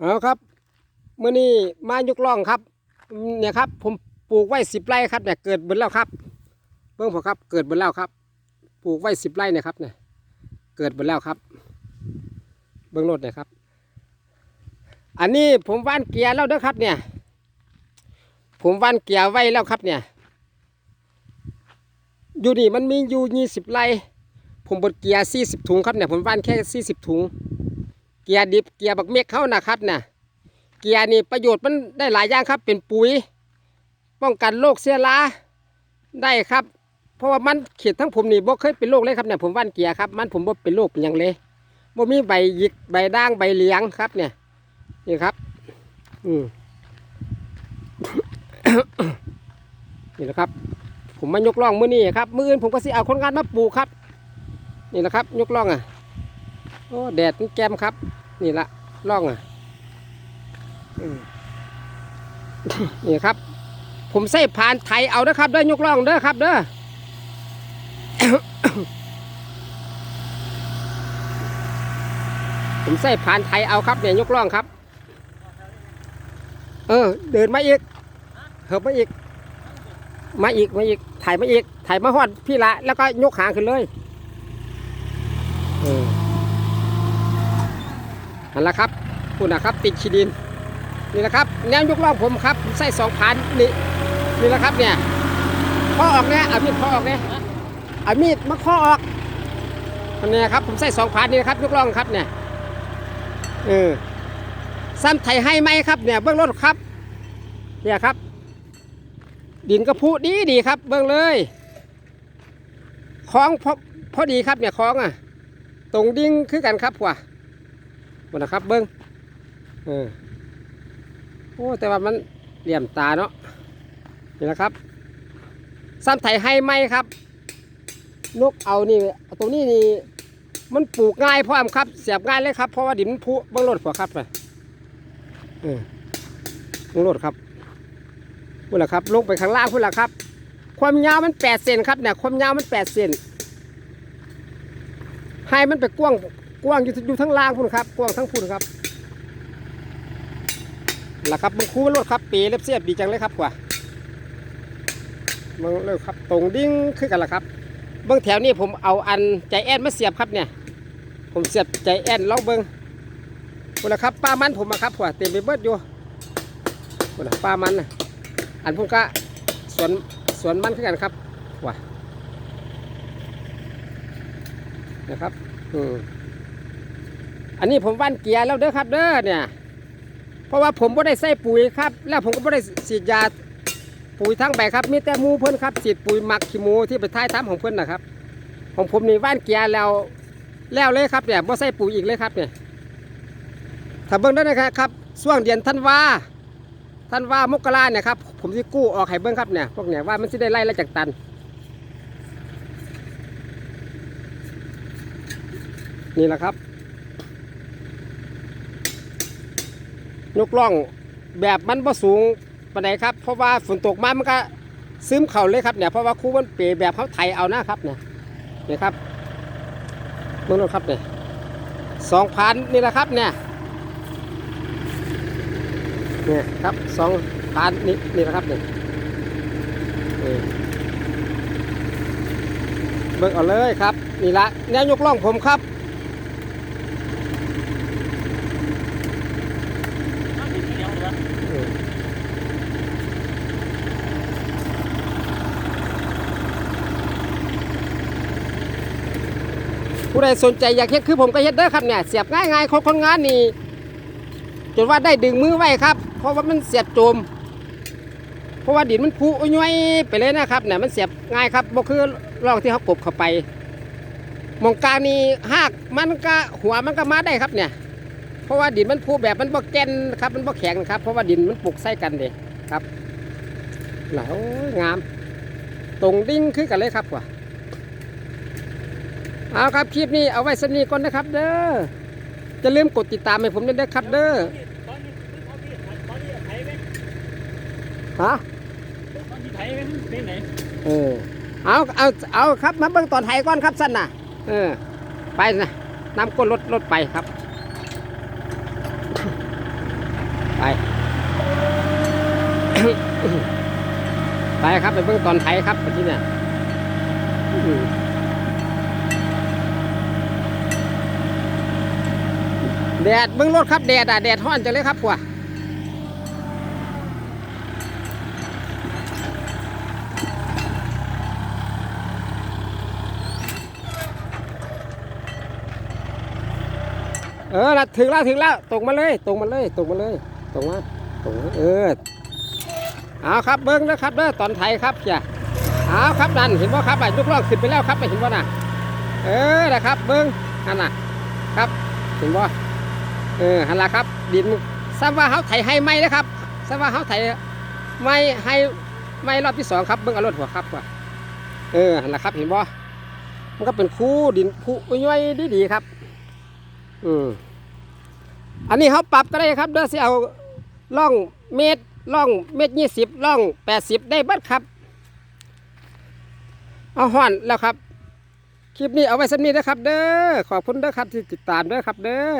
เอาครับเมื่อนี้มายกล่องครับเนี่ยครับ ผมปลูกไว้สิบไร่ครับเนี่ยเกิดเบิดแล้วครับเบิ่งผมครับ เกิดเบิดแล้วครับ ปลูกไว้สิบไร่เนี่ยครับเนี่ยเกิดเบิดแล้วครับ เบิ่งรถเนี่ยครับ อันนี้ผมว่านเกียร์แล้วเด้อครับ เนี่ย ผมว่านเกียร์ไว้แล้วครับ เนี่ย อยู่นี่มันมีอยู่ยี่สิบไร่ผมบดเกียร์สี่สิบถุงครับเนี่ยผมว่านแค่สี่สิบถุง เกียร์ดิบเกียร์บักเมกเข้านะครับน่ะเกียร์นี่ประโยชน์มันได้หลายอย่างครับ เป็นปุ๋ย ป้องกันโรคเสียราได้ครับ เพราะว่ามันเขียดทั้งผมนี่บ่เคยเป็นโรคเลยครับเนี่ยผมว่านเกียร์ครับมันผมบ่เป็นโรคเป็นหยังเลยบ่มีใบหยิกใบด่างใบเหลียงครับเนี่ยนี่ครับ อืมนี่แหละครับ ผมมายกล่องมือนี้ครับมืออื่นผมก็สิเอาคนงานมาปลูกครับ นี่แหละครับ ยกล่องอะโอ้แดดมันแกมครับ นี่ละล่องอะอนี่ครับ ผมใส่ผ่านไทยเอาเด้อครับเด้อยกล่องเด้อครับเด้อผมใส่ผ่านไทยเอาครับเนี่ยยกล่องครับ เออ เดินมาอีกเหิบมาอีก มาอีกมาอีกถ่ายมาอีกถ่ายมาหอดพี่ละแล้วก็ยกหางขึ้นเลยเออ นั่นแหละครับคุณนะครับติดขีดินนี่แหละครับ แนวยกล่องผมครับใส่สองพันนี่นี่แหละครับเนี่ยข้อออกเนี่ยเอามีดข้อออกเนี่ยเอามีดมาข้อออกอันนี้ครับผมใส่สองพันนี่นะครับยกล่องครับเนี่ยเออซ้ำไถให้ไหมครับเนี่ยเบื้องรถครับเนี่ยครับ ดินกระพุดีดีครับ เบื้องเลยคล้องพอพอดีครับเนี่ยคล้องอะ ตรงดิ้งคือกันครับว่ะ หมดนะครับเบิ้งเออโอ้แต่ว่ามันเหลี่ยมตาเนาะนี่แหละครับซ้ำไถให้ไหมครับ นกเอานี่ตรงนี้นี่มันปลูกง่ายพร้อมครับ เสียบง่ายเลยครับ เพราะว่าดินมันพุเบิ้งรถผัวครับไปเออเบิ้งรถครับพูดละครับลงไปข้างล่างพูดละครับ ความยาวมันแปดเซนครับเนี่ยความยาวมันแปดเซนให้มันไปกว้าง กว้างอยู่อยู่ทั้งล่างพุ่นครับกว้างทั้งพุ่นครับล่ะครับมันคู่มันรถครับปีเล็บเสียบดีจังเลยครับกว่ามันเลยครับตรงดิ้งขึ้นกันละครับเบื้องแถวนี้ผมเอาอันใจแอนมาเสียบครับเนี่ย ผมเสียบใจแอนลองเบิ้งพุ่นละครับป้ามันผมอะครับกว่าเต็มไปเบิดอยู่พุ่นละป้ามันนะอันพุ่นก็สวนสวนมันขึ้นกันครับว่านะครับอืม อันนี้ผมว่านเกียร์แล้วเด้อครับเด้อเนี่ย เพราะว่าผมไม่ได้ใส่ปุ๋ยครับ แล้วผมก็ไม่ได้ฉีดยาปุ๋ยทั้งใบครับ มีแต่หมูเพิ่อนครับฉีดปุ๋ยหมักขี้หมูที่ไปท้ายท้ำของเพิ่อนนะครับ ของผมนี่ว่านเกียร์แล้วแล้วเลยครับเนี่ยไม่ใส่ปุ๋ยอีกเลยครับเนี่ยถ้าเบิ้งได้นะครับครับช่วงเดือนธันวาธันวามกราเนี่ยครับผมที่กู้ออกให้เบิ้งครับเนี่ยพวกเนี่ยว่ามันจะได้ไล่ละจากตันนี่แหละครับ ยกล่องแบบมันบ่สูงปานใดครับ เพราะว่าฝนตกมามันก็ซึมเข่าเลยครับเนี่ยเพราะว่าคู่มันเปรแบบเขาไถเอานะครับเนี่ยนี่ครับเมื่อนั้นครับเนี่ยสองพันนี่แหละครับเนี่ยเนี่ยครับสองพันนี่นี่แหละครับเนี่ยเบิกเอาเลยครับนี่ละแนวยกล่องผมครับ ผู้ใดสนใจอยากเฮ็ดคือผมก็เฮ็ดเด้อครับเนี่ยเสียบง่ายง่ายคนคนงานนี่จนว่าได้ดึงมือไว้ครับ เพราะว่ามันเสียบจม เพราะว่าดินมันพุย้อยไปเลยนะครับเนี่ยมันเสียบง่ายครับบ่คือร่องที่เขากบเข้าไปมองกลางนี่หากมันก็หัวมันก็มาได้ครับเนี่ย เพราะว่าดินมันพุแบบมันบ่แก่นครับมันบ่แข็งครับ เพราะว่าดินมันปลูกใส่กันเด้ครับน่าโอ้ยงาม ตรงดิ้งคือกันเลยครับว่ะ เอาครับคลิปนี้เอาไว้สนีก่อนนะครับ เด้อจะลืมกดติดตามให้ผมด้วยนะครับ เด้อฮะเออเอาเอาเอาครับมาเบิ่งตอนไทยก่อนครับสั้นน่ะ เออ ไปนะนำก้นรถรถไปครับ ไป ไปครับไปเบิ่งตอนไถครับที่เนี่ยอืม แดดเบิ่งรถครับแดดอะแดดห้อนจังเลยครับพวกเออน่ะถึงแล้วถึงแล้วตรงมาเลยตรงมาเลยตรงมาเลยตรงมาตรงมาเออเอาครับเบิ้งนะครับเด้อตอนไทยครับจ้ะเอาครับนั่นเห็นว่าครับอะยกล่องขึ้นไปแล้วครับไปเห็นว่าน่ะ เออนะครับเบิ้งนั่นน่ะ ครับเห็นว่า เออหันละครับ ดินทราบว่าเขาไถให้ไหมนะครับทราบว่าเขาไถไม่ให้ไม่รอบที่สองครับเบิ้งเอารถหัวครับว่ะเออหันละครับเห็นว่มันก็เป็นคู่ดินคู่ย่อยดีดีๆครับ อืมอันนี้เขาปรับก็ได้ครับเด้อสิเอาล่องเมตรล่องเมตรยี่สิบล่องแปดสิบได้บัดครับ เอาห่อนแล้วครับ คลิปนี้เอาไว้สักนี้นะครับ เด้อขอบคุณเด้อครับที่ติดตามเด้อครับ เด้อ